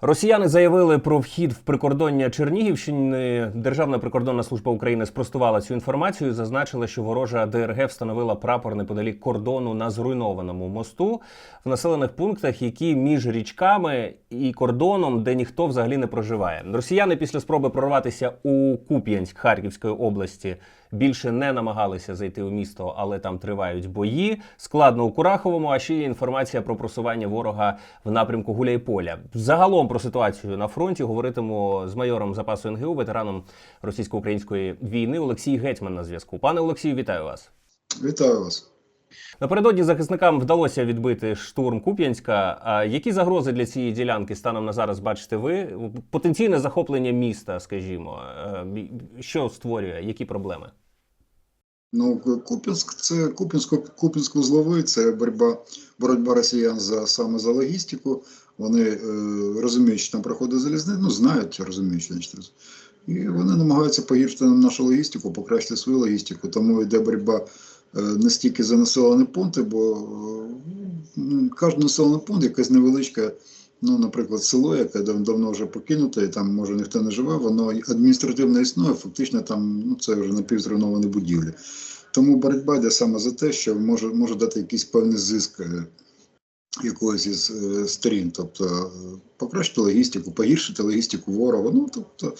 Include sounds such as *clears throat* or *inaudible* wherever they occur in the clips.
Росіяни заявили про вхід в прикордоння Чернігівщини. Державна прикордонна служба України спростувала цю інформацію. Зазначила, що ворожа ДРГ встановила прапор неподалік кордону на зруйнованому мосту в населених пунктах, які між річками і кордоном, де ніхто взагалі не проживає. Росіяни після спроби прорватися у Куп'янськ Харківської області більше не намагалися зайти у місто, але там тривають бої. Складно у Кураховому. А ще є інформація про просування ворога в напрямку Гуляйполя. Загалом про ситуацію на фронті говоритиму з майором запасу НГУ, ветераном російсько-української війни Олексій Гетьман на зв'язку. Пане Олексію, вітаю вас. Вітаю вас. Напередодні захисникам вдалося відбити штурм Куп'янська. А які загрози для цієї ділянки станом на зараз бачите ви? Потенційне захоплення міста, скажімо, Е, що створює, які проблеми? Ну, Куп'янськ це Куп'янсько Куп'янськ узловий, це боротьба, боротьба росіян за саме за логістику. Вони е, розуміють, що там проходить залізниця, ну знають, розуміють, що значить. І вони намагаються погіршити нам нашу логістику, покращити свою логістику. Тому йде боротьба е, не стільки за населені пункти, бо е, кожен населений пункт, якась невеличка, ну, наприклад, село, яке дав- давно вже покинуте, і там може ніхто не живе, воно адміністративно існує, фактично там ну, це вже напівзруйновані будівлі. Тому боротьба йде саме за те, що може, може дати якийсь певний зиск е, якогось із сторін, тобто покращити логістику, погіршити логістику ворога, ну тобто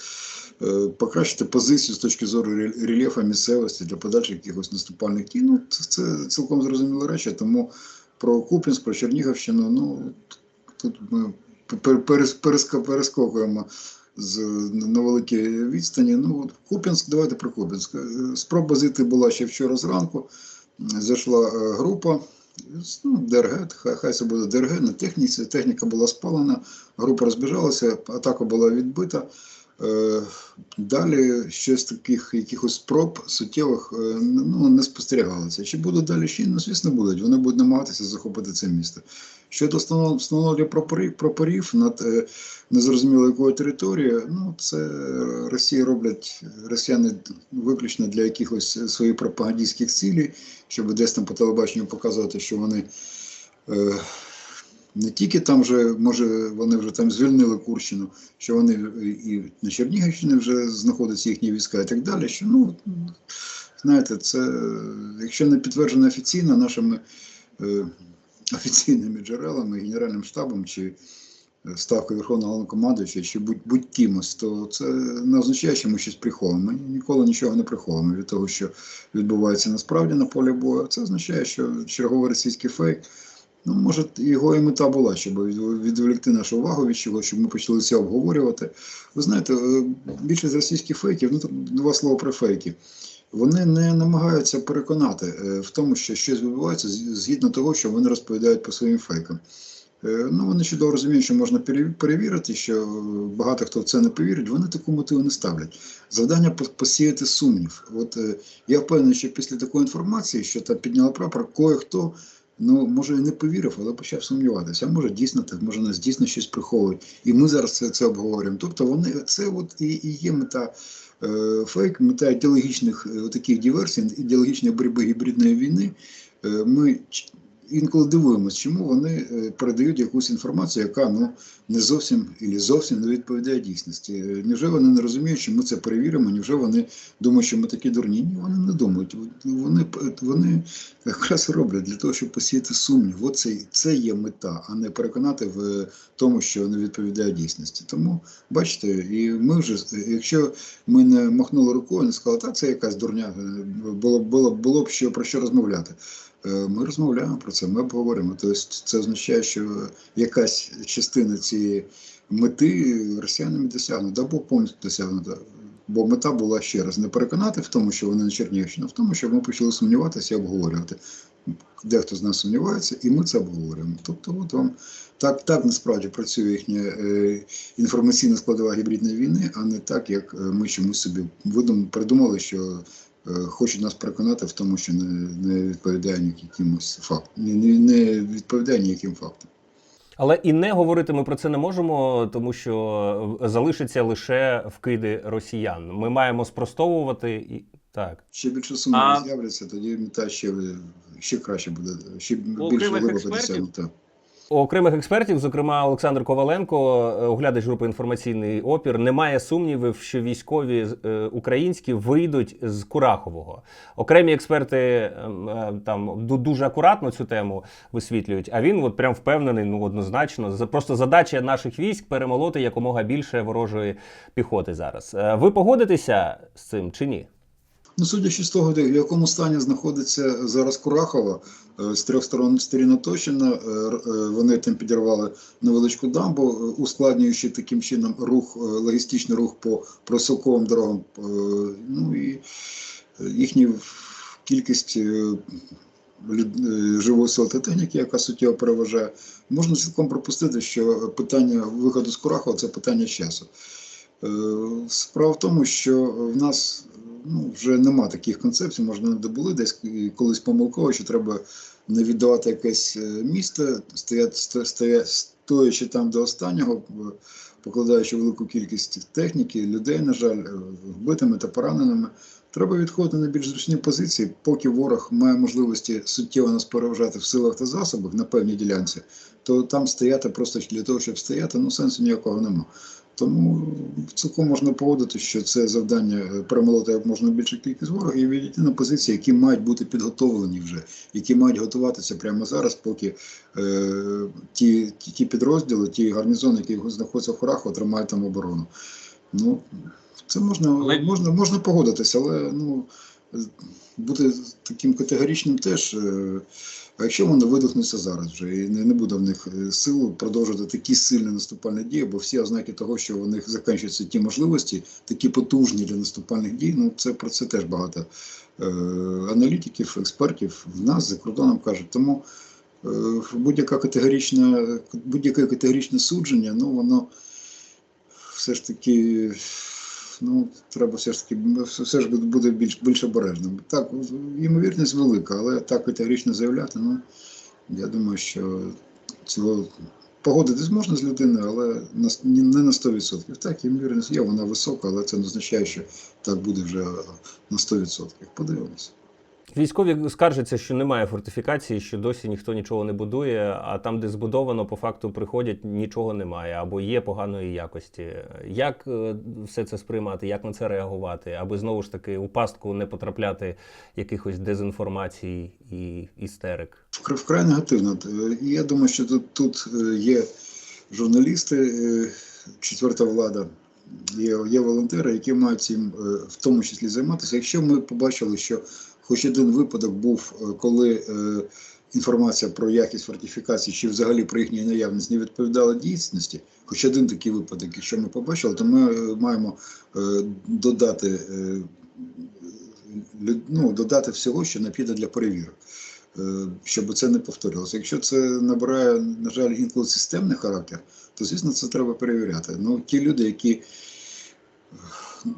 покращити позицію з точки зору рель- рельєфу місцевості для подальших якихось наступальних дій. Ну, це, цілком зрозумілі речі, тому про Куп'янськ, про Чернігівщину, ну тут ми перескокуємо з на великій відстані. Ну, от Куп'янськ, давайте про Куп'янськ. Е, Спроба зайти була ще вчора зранку. Зайшла е, група. Ну, ДРГ, хай, хай це буде ДРГ на техніці. Техніка була спалена, група розбіжалася, атака була відбита. Е, Далі щось таких якихось спроб суттєвих е, ну, не спостерігалося. Чи будуть далі ще? Ну, звісно, будуть. Вони будуть намагатися захопити це місто. Щодо встановлення прапорів, прапорів над е, незрозуміло якою територією, ну це Росія роблять росіяни виключно для якихось своїх пропагандистських цілей, щоб десь там по телебаченню показувати, що вони. Е, не тільки там вже, може, вони вже там звільнили Курщину, що вони і на Чернігівщині вже знаходяться їхні війська і так далі. Що, ну, знаєте, це, якщо не підтверджено офіційно нашими е, офіційними джерелами, Генеральним штабом чи ставкою Верховного Головнокомандуюча, чи будь, будь кимось, то це не означає, що ми щось приховуємо. Ми ніколи нічого не приховуємо від того, що відбувається насправді на полі бою. Це означає, що черговий російський фейк. Ну, може, його і мета була, щоб відволікти нашу увагу від чого, щоб ми почали це обговорювати. Ви знаєте, е, більшість російських фейків, ну два слова про фейки. Вони не намагаються переконати е, в тому, що щось відбувається згідно того, що вони розповідають по своїм фейкам. Е, Ну, вони чудово розуміють, що можна перевірити, що багато хто в це не повірить, вони таку мотиву не ставлять. Завдання посіяти сумнів. От я впевнений, що після такої інформації, що там підняли прапор, кое-хто ну, може і не повірив, але почав сумніватися. А може дійсно так, може нас дійсно щось приховують. І ми зараз це, це обговорюємо. Тобто вони це от і, і є мета е, фейк, мета ідеологічних е, таких диверсій, ідеологічної боротьби гібридної війни. Е, ми інколи дивуємося, чому вони е, передають якусь інформацію, яка ну не зовсім і зовсім не відповідає дійсності. Е, Невже вони не розуміють, що ми це перевіримо? Невже вони думають, що ми такі дурні? Ні, вони не думають. Вони вони якраз роблять для того, щоб посіяти сумнів. От це, це є мета, а не переконати в тому, що не відповідає дійсності. Тому бачите, і ми вже, якщо ми не махнули рукою, не сказали, та це якась дурня, е, було, було, було б що про що розмовляти. Е, Ми розмовляємо про це, ми обговоримо. Тобто це означає, що якась частина цієї мети росіянами досягнута, або повністю досягнута. Бо мета була ще раз не переконати в тому, що вони на Чернігівщині, в тому, щоб ми почали сумніватися і обговорювати. Дехто з нас сумнівається, і ми це обговорюємо. Тобто, от вам так, так насправді працює їхня е, інформаційна складова гібридної війни, а не так, як е, ми чомусь собі видум, придумали, що хочуть нас переконати в тому, що не, не відповідає ніякимось фактам, не, не, не відповідає ніяким фактам. Але і не говорити ми про це не можемо, тому що залишиться лише вкиди росіян. Ми маємо спростовувати і так. Ще більше сумнівів А- з'являться, тоді мета ще, ще краще буде, ще більше глибоко досягнута. Окремих експертів, зокрема Олександр Коваленко, е, оглядач групи інформаційний опір, немає сумнівів, що військові е, українські вийдуть з Курахового. Окремі експерти ем, е, там ду- дуже акуратно цю тему висвітлюють. А він от прям впевнений, ну однозначно. Просто задача наших військ перемолоти якомога більше ворожої піхоти зараз. Ви погодитеся з цим чи ні? Ну, судячи з того, в якому стані знаходиться зараз Курахова, е, з трьох сторон сторін оточена, е, е, вони там підірвали невеличку дамбу, ускладнюючи таким чином рух, логістичний рух по просілковим дорогам. Ну і їхня кількість живої сили та техніки, яка суттєво переважає, можна цілком пропустити, що питання виходу з Курахова це питання часу. Справа в тому, що в нас ну, вже нема таких концепцій, можна не добули десь колись помилково, що треба не віддавати якесь е, місто, стояти, сто- стоячи там до останнього, е, покладаючи велику кількість техніки, людей, на жаль, е, вбитими та пораненими. Треба відходити на більш зручні позиції, поки ворог має можливості суттєво нас переважати в силах та засобах на певній ділянці, то там стояти просто для того, щоб стояти, ну сенсу ніякого нема. Тому цілком можна погодити, що це завдання е, перемолоти як можна більшу кількість ворогів і відійти на позиції, які мають бути підготовлені вже, які мають готуватися прямо зараз, поки е, ті, ті, ті підрозділи, ті гарнізони, які знаходяться в хорах, отримають там оборону. Ну, це можна, можна, можна погодитися, але ну, е, бути таким категоричним теж. е, А якщо вони видохнуться зараз вже і не, буде в них е, сил продовжувати такі сильні наступальні дії, бо всі ознаки того, що у них закінчуються ті можливості, такі потужні для наступальних дій, ну це про це теж багато е, аналітиків, експертів в нас за кордоном кажуть. Тому е, будь-яка категорична, будь-яке категоричне судження, ну воно все ж таки. Ну, треба все ж таки все ж буде- більш більш обережним. Так, ймовірність велика, але так категорично заявляти, ну я думаю, що цього погодитись можна з людиною, але не на 100%. Так, ймовірність є, вона висока, але це не означає, що так буде вже на 100%. Подивимося. Військові скаржаться, що немає фортифікації, що досі ніхто нічого не будує, а там, де збудовано, по факту приходять, нічого немає або є поганої якості. Як е, все це сприймати, як на це реагувати, аби знову ж таки у пастку не потрапляти якихось дезінформацій і істерик? Вкра- Вкрай негативно. Е, я думаю, що тут, тут е, є журналісти, четверта влада, є, є волонтери, які мають цим в тому числі займатися. Якщо ми побачили, що хоч один випадок був, е, коли е, інформація про якість фортифікації чи взагалі про їхню наявність не відповідала дійсності, хоч один такий випадок, якщо ми побачили, то ми е, маємо додати, ну, додати всього, що необхідно для перевірок щоб це не повторювалося. Якщо це набирає, на жаль, інколи системний характер, то звісно це треба перевіряти. Ну, ті люди, які.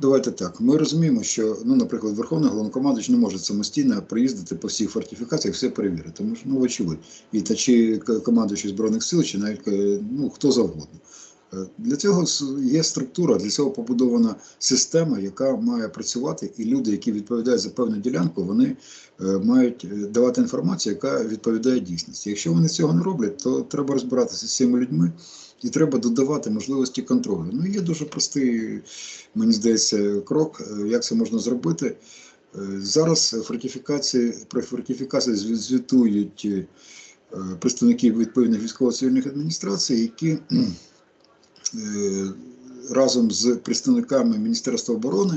Давайте так. Ми розуміємо, що, ну, наприклад, Верховний головнокомандуючий не може самостійно приїздити по всіх фортифікаціях, все перевірити. Тому що, ну, очевидь. І та чи командуючий Збройних сил, чи навіть е, ну, хто завгодно. Е, Для цього є структура, для цього побудована система, яка має працювати, і люди, які відповідають за певну ділянку, вони е, мають давати інформацію, яка відповідає дійсності. Якщо вони цього не роблять, то треба розбиратися з цими людьми і треба додавати можливості контролю. Ну є дуже простий, мені здається, крок, е, як це можна зробити. Е, Зараз фортифікації про фортифікації звітують е, представники відповідних військово-цивільних адміністрацій, які разом з представниками Міністерства оборони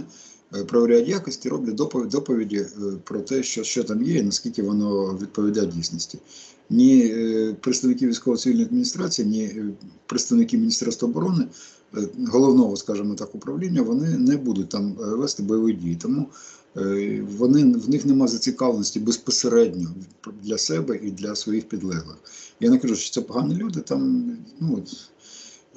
перевіряють якості, роблять доповіді, доповіді е, про те, що, що там є і наскільки воно відповідає дійсності. Ні е, представники військово-цивільної адміністрації, ні е, представники Міністерства оборони, е, головного, скажімо так, управління, вони не будуть там е, вести бойові дії. Тому е, вони, в них немає зацікавленості безпосередньо для себе і для своїх підлеглих. Я не кажу, що це погані люди, там ну,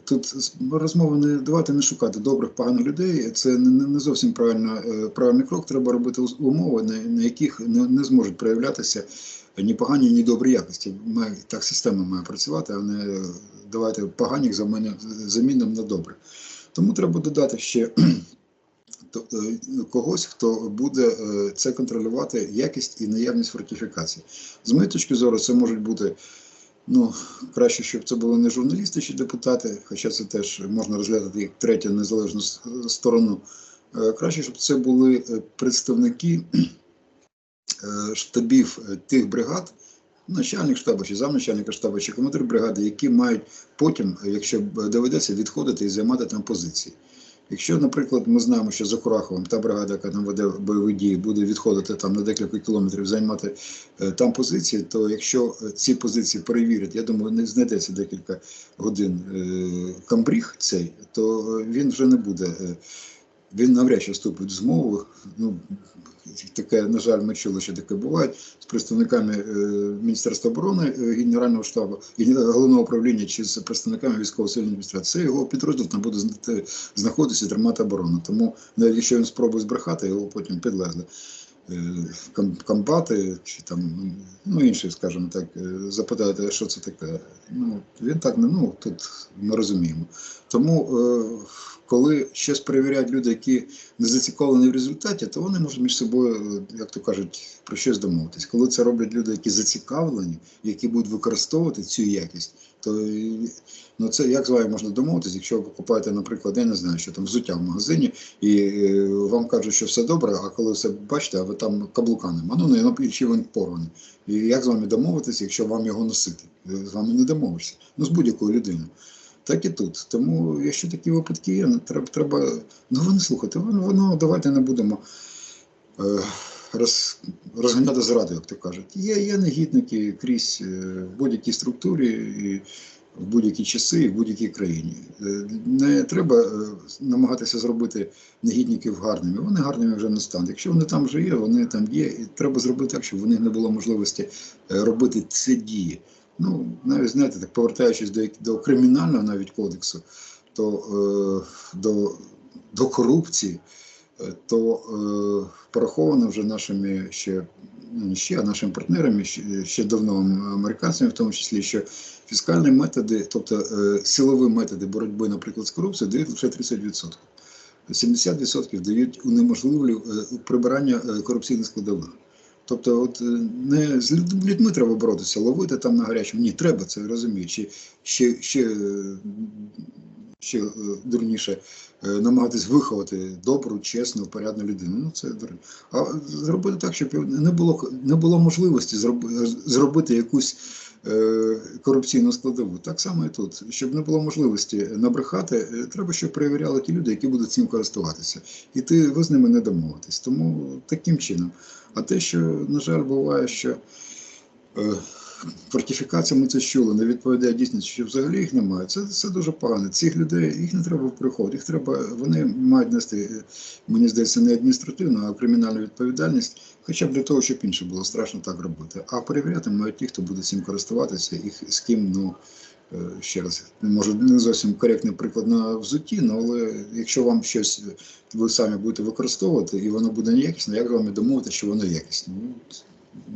Тут розмови не давайте не шукати добрих поганих людей. Це не, не зовсім правильно, е, правильний крок. Треба робити умови, на, на яких не, не зможуть проявлятися ні погані, ні добрі якості. Має, так система має працювати, а не е, давайте поганих замінимо на добре. Тому треба додати ще *clears throat* е, когось, хто буде це контролювати, якість і наявність фортифікацій. З моєї точки зору, це можуть бути Ну, краще, щоб це були не журналісти чи депутати, хоча це теж можна розглядати як третю незалежну сторону. Е, Краще, щоб це були е, представники е, штабів тих бригад, начальник штабу чи замначальника штабу, чи командир бригади, які мають потім, якщо доведеться, відходити і займати там позиції. Якщо, наприклад, ми знаємо, що за Кураховим та бригада, яка там веде бойові дії, буде відходити там на декілька кілометрів, займати е, там позиції, то якщо е, ці позиції перевірять, я думаю, не знайдеться декілька годин е, камбріг цей, то він вже не буде. Він навряд чи вступить в змову. Ну, таке, на жаль, ми чули, що таке буває з представниками е, Міністерства оборони, е, Генерального штабу, головного управління чи з представниками військово-цивільної адміністрації. Це його підрозділ там буде зна- знаходитися і тримати оборону. Тому навіть якщо він спробує збрехати, його потім підлезли. е, Комбати чи там ну інші, скажімо так, е, запитають, а що це таке. Ну він так не ну тут ми розуміємо. Тому е, коли щось перевіряють люди, які не зацікавлені в результаті, то вони можуть між собою, як то кажуть, про щось домовитись. Коли це роблять люди, які зацікавлені, які будуть використовувати цю якість, то ну це як з вами можна домовитись, якщо ви покупаєте, наприклад, я не знаю, що там взуття в магазині, і е, вам кажуть, що все добре, а коли все бачите, а ви там каблука нема. Ну ну, чи він порваний. І як з вами домовитись, якщо вам його носити? З вами не домовишся. Ну з будь-якою людиною. Так і тут. Тому, якщо такі випадки є, ну, треба, треба ну ви не слухайте, воно, воно давайте не будемо е, роз, розганяти зраду, як то кажуть. Є, є негідники крізь е, в будь-якій структурі, і в будь-які часи, і в будь-якій країні. Е, Не треба намагатися зробити негідників гарними. Вони гарними вже не стануть. Якщо вони там вже є, вони там є, і треба зробити так, щоб в них не було можливості робити ці дії. Ну, навіть знаєте, так повертаючись до, до кримінального навіть кодексу, то е, до, до корупції, е, то е, пораховано вже нашими ще ну не ще, а нашими партнерами ще, ще давно американцями, в тому числі, що фіскальні методи, тобто е, силові методи боротьби, наприклад, з корупцією, дають лише 30%. 70% дають унеможливлю е, прибирання е, корупційних складових. Тобто, от е, не з людьми треба боротися, ловити там на гарячому. Ні, треба це розумію. Ще, ще, е, ще е, дурніше е, намагатись виховати добру, чесну, порядну людину. Ну це дурно. А зробити так, щоб не було не було можливості зроби- зробити якусь корупційну складову. Так само і тут. Щоб не було можливості набрехати, треба, щоб перевіряли ті люди, які будуть цим користуватися. І ти ви з ними не домовитись. Тому таким чином. А те, що, на жаль, буває, що е, фортифікація, ми це чули, не відповідає дійсності, що взагалі їх немає. Це, це дуже погано. Цих людей їх не треба в приход, їх треба, вони мають нести, е, мені здається, не адміністративну, а кримінальну відповідальність, хоча б для того, щоб інше було страшно так робити. А перевіряти мають ті, хто буде цим користуватися, і з ким, ну. Е, Ще раз, може, не зовсім коректний приклад на взутті, ну, але якщо вам щось е, ви самі будете використовувати, і воно буде неякісне, як з вами домовити, що воно якісне? Ну,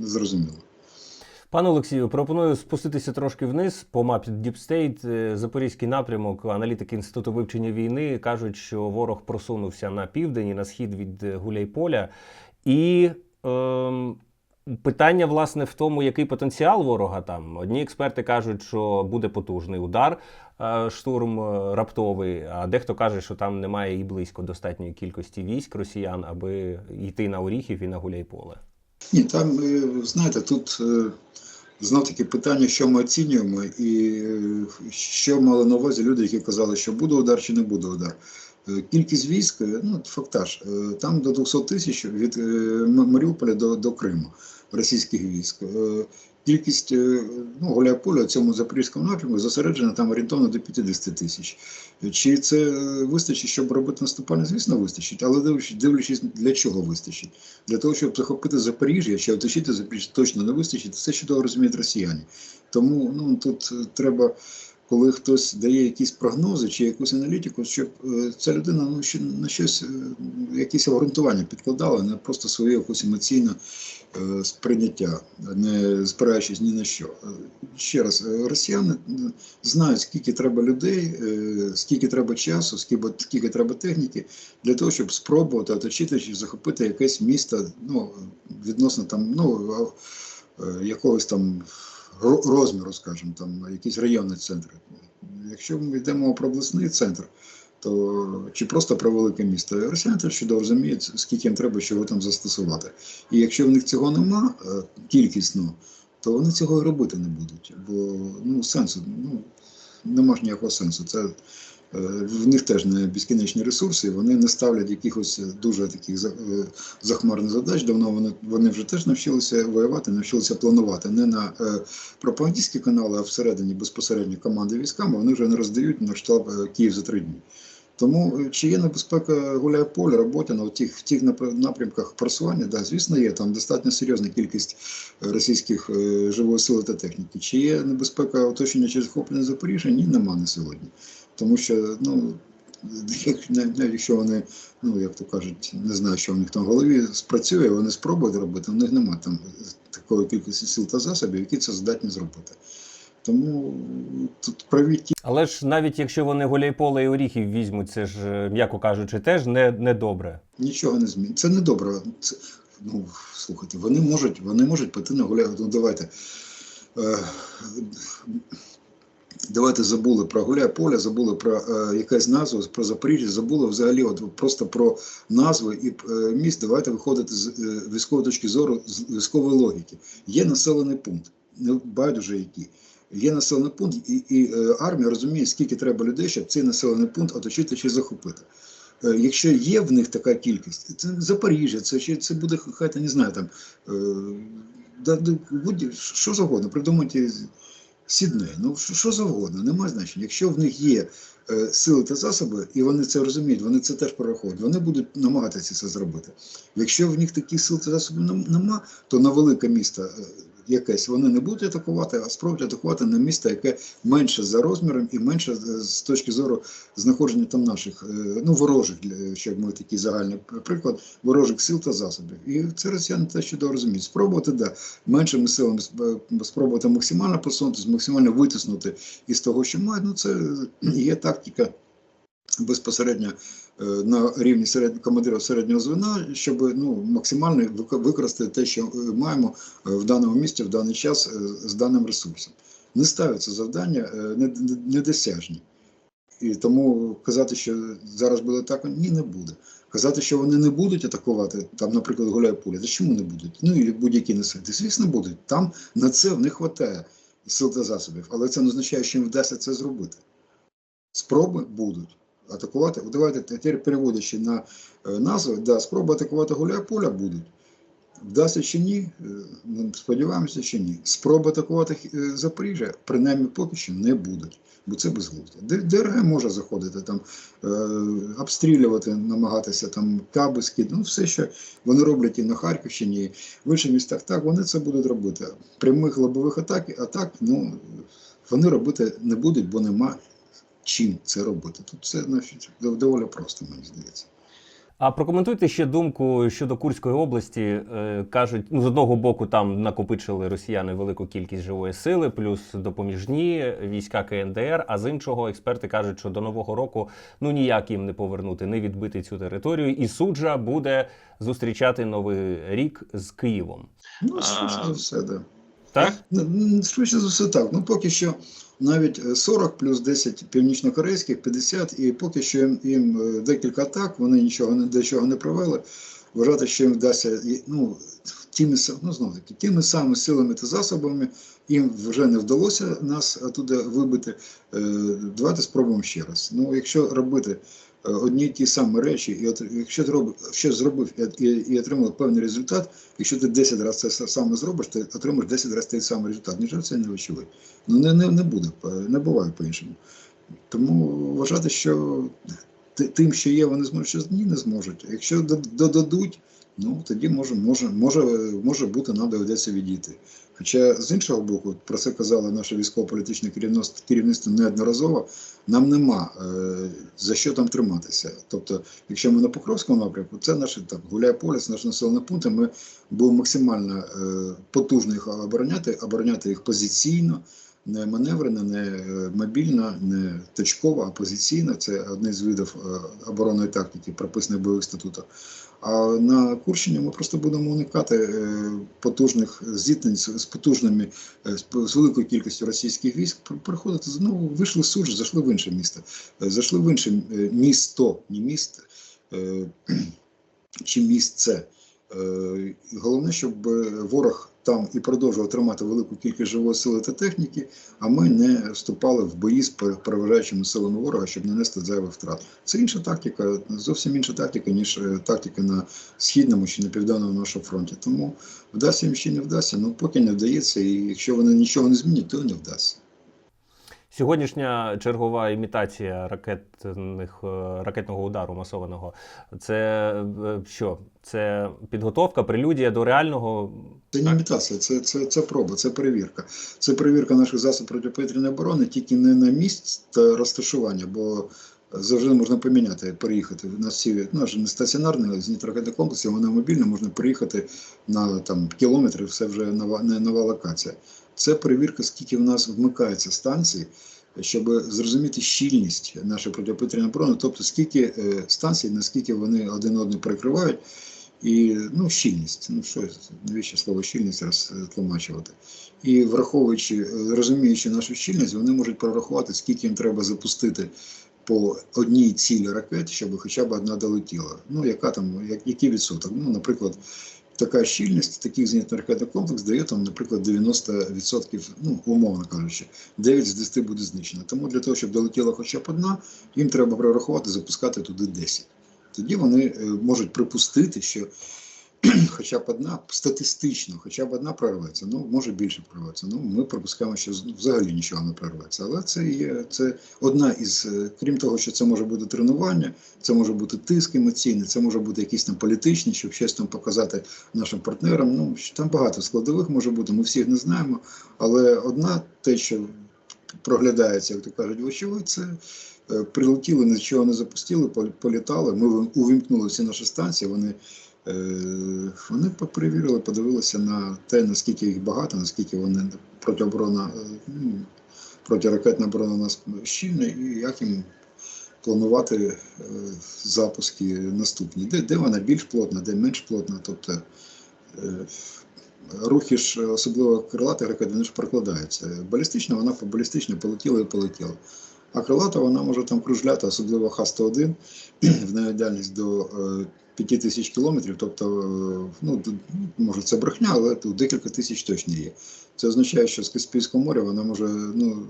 не зрозуміло. Пане Олексію, пропоную спуститися трошки вниз по мапі. Е, Запорізький напрямок, аналітики Інституту вивчення війни кажуть, що ворог просунувся на південь і на схід від е, Гуляйполя. І ем, питання, власне, в тому, який потенціал ворога там. Одні експерти кажуть, що буде потужний удар, е, штурм е, раптовий, а дехто каже, що там немає і близько достатньої кількості військ росіян, аби йти на Оріхів і на Гуляйполе. Ні, там, е, знаєте, тут знов таки питання, що ми оцінюємо, і що мали на увазі люди, які казали, що буде удар чи не буде удар. Кількість військ, ну фактаж, там до 200 тисяч від Маріуполя до, до Криму російських військ. Е, Кількість е, ну, Гуляйполя в цьому запорізькому напрямку зосереджена там орієнтовно до 50 тисяч. Чи це вистачить, щоб робити наступальне? Звісно, вистачить, але дивлячись, для чого вистачить. Для того, щоб захопити Запоріжжя, чи оточити Запоріжжя, точно не вистачить. Це чудово розуміють росіяни. Тому ну, тут треба, коли хтось дає якісь прогнози чи якусь аналітику, щоб е, ця людина ну, ще на щось, е, якісь обґрунтування підкладала, не просто своє якусь емоційне е, сприйняття, не спираючись ні на що. Ще раз, росіяни знають, скільки треба людей, скільки треба часу, скільки, скільки треба техніки для того, щоб спробувати оточити чи захопити якесь місто, ну, відносно там, ну, якогось там розміру, скажімо, там якісь районні центри. Якщо ми йдемо про обласний центр, то чи просто про велике місто, росіяни теж чудово розуміють, скільки їм треба чого там застосувати. І якщо в них цього нема е, кількісно, то вони цього і робити не будуть. Бо ну, сенсу, ну, нема ж ніякого сенсу. Це в них теж не безкінечні ресурси, вони не ставлять якихось дуже таких е, захмарних задач. Давно вони, вони вже теж навчилися воювати, навчилися планувати не на е, пропагандистські канали, а всередині безпосередньо команди військами, вони вже не роздають на штаб е, Київ за три дні. Тому е, чи є небезпека гуляє поле, роботи на тих, в тих напрямках просування, да, звісно, є там достатньо серйозна кількість е, російських е, живої сили та техніки. Чи є небезпека оточення чи захоплення Запоріжжя? Ні, нема на сьогодні. Тому що, ну, *laughs* якщо вони, ну як то кажуть, не знаю, що у них там в голові спрацює, вони спробують робити, у них немає там такої кількості сил та засобів, які це здатні зробити. Тому тут праві ті, Але ж навіть якщо вони Гуляйполе і Оріхів візьмуть, це ж, е, м'яко кажучи, теж не, не добре. нічого не змінить. Це не добре. Це, ну, слухайте, вони можуть, вони можуть піти на гуляй. Ну, давайте. Е, Давайте забули про гуляй поле, забули про е, якась назву, про Запоріжжя, забули взагалі от, просто про назви і е, міст. Давайте виходити з е, військової точки зору, з військової логіки. Є населений пункт, не байдуже який. Є населений пункт, і, і е, армія розуміє, скільки треба людей, щоб цей населений пункт оточити чи захопити. Е, Якщо є в них така кількість, це Запоріжжя, це ще це буде хай не знаю там е, да, будь- що завгодно, придумайте Сідней, ну що, що завгодно, немає значення. Якщо в них є е, сили та засоби, і вони це розуміють, вони це теж прораховують, вони будуть намагатися це зробити. Якщо в них такі сили та засобів нем- нема, то на велике місто е, якесь вони не будуть атакувати, а спробують атакувати на місто, яке менше за розміром і менше е, з точки зору знаходження там наших е, ну ворожих, щоб ми такий загальний приклад, ворожих сил та засобів. І це росіяни теж чудово розуміють. Спробувати, да, меншими силами спробувати максимально просунутися, максимально витиснути із того, що мають. Ну це є тактика безпосередньо е, на рівні серед... командира середнього звена, щоб ну, максимально використати те, що е, маємо е, в даному місці в даний час е, з даним ресурсом. Не ставляться завдання е, не- не- недосяжні. І тому казати, що зараз буде так, ні, не буде. Казати, що вони не будуть атакувати, там, наприклад, Гуляйполе, та чому не будуть? Ну і будь-які населення. Звісно, будуть. Там на це них вистачає сил та засобів, але це не означає, що їм вдасться це зробити. Спроби будуть атакувати. Давайте тепер переводячи на е, назви, да, спроби атакувати Гуляйполя будуть. Вдасться чи ні, е, ну, сподіваємося, що ні. Спроби атакувати е, Запоріжжя, принаймні поки що не будуть, бо це безглуздя. ДРГ може заходити там, обстрілювати, намагатися там каби скид, ну все, що вони роблять і на Харківщині, в інших містах, так вони це будуть робити. Прямих лобових атак, атак ну, вони робити не будуть, бо нема чим це робити. Тут це значить, доволі просто, мені здається. А прокоментуйте ще думку щодо Курської області. Е, кажуть, ну з одного боку там накопичили росіяни велику кількість живої сили, плюс допоміжні війська КНДР. А з іншого експерти кажуть, що до нового року ну ніяк їм не повернути, не відбити цю територію. І суджа буде зустрічати новий рік з Києвом. Ну, все, да. Так Швидше за все так. Ну поки що навіть е, 40 плюс 10 північнокорейських, 50, і поки що їм, їм е, декілька атак, вони нічого до чого не провели. Вважати, що їм вдасться ну, тими, ну, знову таки, тими самими силами та засобами їм вже не вдалося нас туди вибити. Е, Давайте спробуємо ще раз. Ну, якщо робити е, одні ті самі речі, і от, якщо ти робиш, що зробив і, і, і отримав певний результат, якщо ти 10 разів це саме зробиш, ти отримаєш 10 разів той самий результат. Нічого це не очевидно. Ну не, не, не буде, не буває по-іншому. Тому вважати, що тим, що є, вони зможуть, що ні, не зможуть. Якщо додадуть, ну тоді може, може, може, може бути, нам доведеться відійти. Хоча з іншого боку, про це казало наше військово-політичне керівництво, керівництво неодноразово, нам нема е, за що там триматися. Тобто, якщо ми на Покровському напрямку, це наш там Гуляйполе, це наш населений пункт, і ми будемо максимально е, потужно їх обороняти, обороняти їх позиційно, не маневрено, не е, мобільно, не точково, а позиційно. Це один з видів е, оборонної тактики, прописаний в бойових статутах. А на Курщині ми просто будемо уникати е, потужних зіткнень з, потужними е, з, великою кількістю російських військ. Приходити знову вийшли суджі, зайшли в інше місто, Е, зайшли в інше місто, не місто е, *clears throat* чи місце. Е, Головне, щоб е, ворог там і продовжував тримати велику кількість живої сили та техніки, а ми не вступали в бої з пере- переважаючими силами ворога, щоб нанести зайвих втрат. Це інша тактика, зовсім інша тактика, ніж е, тактика на східному чи на південному нашому фронті. Тому вдасться їм чи не вдасться. Ну поки не вдається, і якщо вони нічого не змінять, то не вдасться. Сьогоднішня чергова імітація ракетних, е, ракетного удару масованого. Це е, що? Це підготовка, прелюдія до реального. Це не імітація, це, це, це проба, це перевірка. Це перевірка наших засобів протиповітряної оборони тільки не на місць та розташування, бо завжди можна поміняти, переїхати. У нас всі ну, не стаціонарні зенітно-ракетні комплекси, вони мобільні, можна переїхати на там, кілометри, все вже нова, нова локація. Це перевірка, скільки в нас вмикається станцій, щоб зрозуміти щільність нашої протиповітряної оборони, тобто скільки е, станцій, наскільки вони один одного перекривають. І ну, щільність. Ну що навіщо слово щільність розтлумачувати? І враховуючи, е, розуміючи нашу щільність, вони можуть прорахувати, скільки їм треба запустити по одній цілі ракет, щоб хоча б одна долетіла. Ну, яка там, як, який відсоток? Ну, наприклад, така щільність, такий зенітно-ракетний комплекс дає там, наприклад, 90%, ну, умовно кажучи, 9 з 10 буде знищено. Тому для того, щоб долетіла хоча б одна, їм треба прорахувати, запускати туди 10 тоді вони е, можуть припустити, що *clears throat* хоча б одна статистично, хоча б одна прорветься, ну може більше прорветься. Ну ми припускаємо, що взагалі нічого не прорветься. Але це є це одна із, е, крім того, що це може бути тренування, це може бути тиск емоційний, це може бути якісь там політичні, щоб щось там показати нашим партнерам. Ну там багато складових може бути. Ми всіх не знаємо. Але одна те, що проглядається, як то кажуть, вочевидь, це е, прилетіли, нічого не запустили, пол- політали. Ми увімкнули всі наші станції. Вони, вони по- перевірили, подивилися на те, наскільки їх багато, наскільки вони протиоборона, е, ну, протиракетна оборона у нас щільна, і як їм планувати е, запуски наступні. Де, де вона більш плотна, де менш плотна. Тобто е, рухи ж, особливо крилатих ракет, вони ж прокладаються. Балістична, вона по балістично полетіла і полетіла. А крилата вона може там кружляти, особливо Х-101, *clears throat* в неї дальність до е, 5 тисяч кілометрів, тобто, е, ну, може це брехня, але тут декілька тисяч точно є. Це означає, що з Каспійського моря вона може, ну,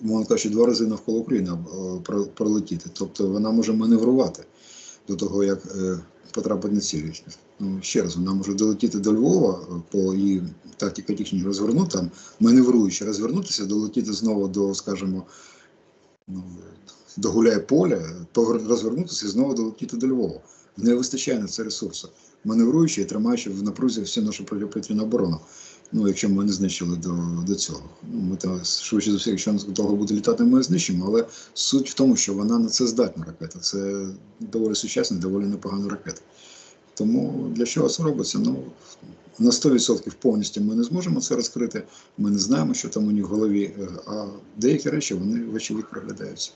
мовно кажучи, два рази навколо України е, пролетіти. Тобто вона може маневрувати до того, як е, потрапити на ціль. Ну, ще раз, вона може долетіти до Львова по її тактико технічній розвернути, там, маневруючи, розвернутися, долетіти знову до, скажімо, ну, до Гуляй-Поля, розвернутися і знову долетіти до Львова. В неї вистачає на це ресурсу, маневруючи і тримаючи в напрузі всю нашу протиповітряну оборону. Ну, якщо ми не знищили до, до цього. Ну, ми там швидше за все, якщо нас довго буде літати, ми знищимо. Але суть в тому, що вона на це здатна ракета. Це доволі сучасна, доволі непогана ракета. Тому для чого це робиться? Ну, на 100% повністю ми не зможемо це розкрити. Ми не знаємо, що там у них в голові, е, а деякі речі вони вочевидь проглядаються.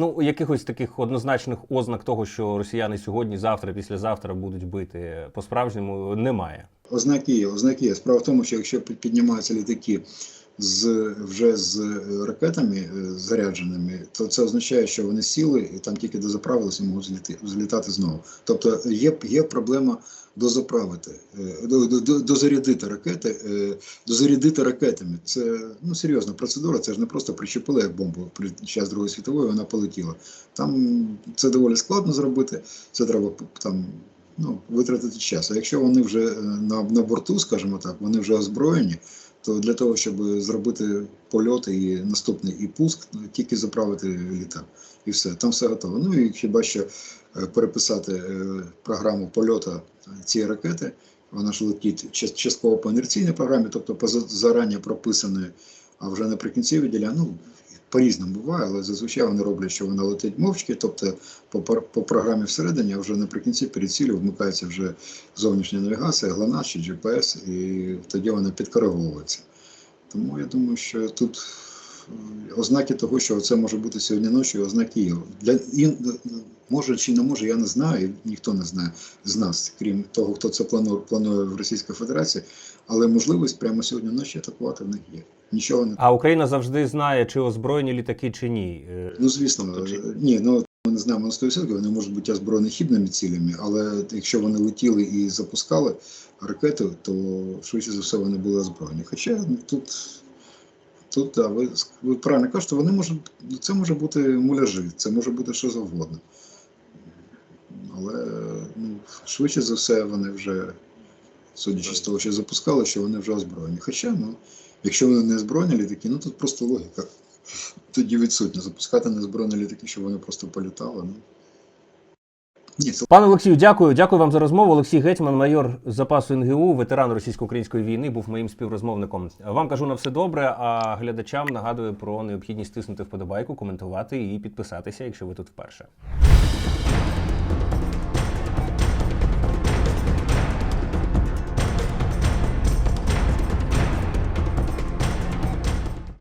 Ну, якихось таких однозначних ознак того, що росіяни сьогодні, завтра, післязавтра будуть бити по-справжньому, немає. Ознаки є, ознаки є. Справа в тому, що якщо під- піднімаються літаки з вже з е, ракетами е, зарядженими, то це означає, що вони сіли і там тільки дозаправилися, можуть зліти, злітати знову. Тобто є, є проблема дозаправити, е, до- до- до- дозарядити ракети, дозарядити ракетами. Це ну серйозна процедура. Це ж не просто причепили як бомбу під час Другої світової, вона полетіла. Там це доволі складно зробити. Це треба там ну, витратити час. А якщо вони вже на, на борту, скажімо так, вони вже озброєні, то для того, щоб зробити польот і наступний і пуск, ну, тільки заправити літак. І все, там все готово. Ну і хіба що е, переписати е, програму польоту цієї ракети, вона ж летить частково по інерційній програмі, тобто по зарані прописаної, а вже наприкінці виділя, ну, по-різному буває, але зазвичай вони роблять, що вона летить мовчки, тобто по, по програмі всередині, а вже наприкінці перед цілю вмикається вже зовнішня навігація, GLONASS чи GPS, і тоді вона підкориговується. Тому я думаю, що тут е, ознаки того, що це може бути сьогодні ночі, ознаки є. Для, ін, Може чи не може, я не знаю, і ніхто не знає з нас, крім того, хто це планує, планує в Російській Федерації. Але можливість прямо сьогодні вночі атакувати в них є. Нічого не А Україна завжди знає, чи озброєні літаки, чи ні. Е, Ну, звісно, Тобто, чи- е, ні, ну ми не знаємо на 100%, вони можуть бути озброєні хібними цілями, але якщо вони летіли і запускали ракети, то швидше за все вони були озброєні. Хоча тут, тут да, ви, ви правильно кажете, вони можуть, це може бути муляжі, це може бути що завгодно. Але ну, швидше за все вони вже, судячи з того, що запускали, що вони вже озброєні. Хоча, ну, якщо вони не озброєні літаки, ну тут просто логіка тоді відсутня. Запускати незбройні літаки, щоб вони просто політали. Ну. Пане Олексію, дякую. Дякую вам за розмову. Олексій Гетьман, майор запасу НГУ, ветеран російсько-української війни, був моїм співрозмовником. Вам кажу на все добре. А глядачам нагадую про необхідність тиснути вподобайку, коментувати і підписатися, якщо ви тут вперше.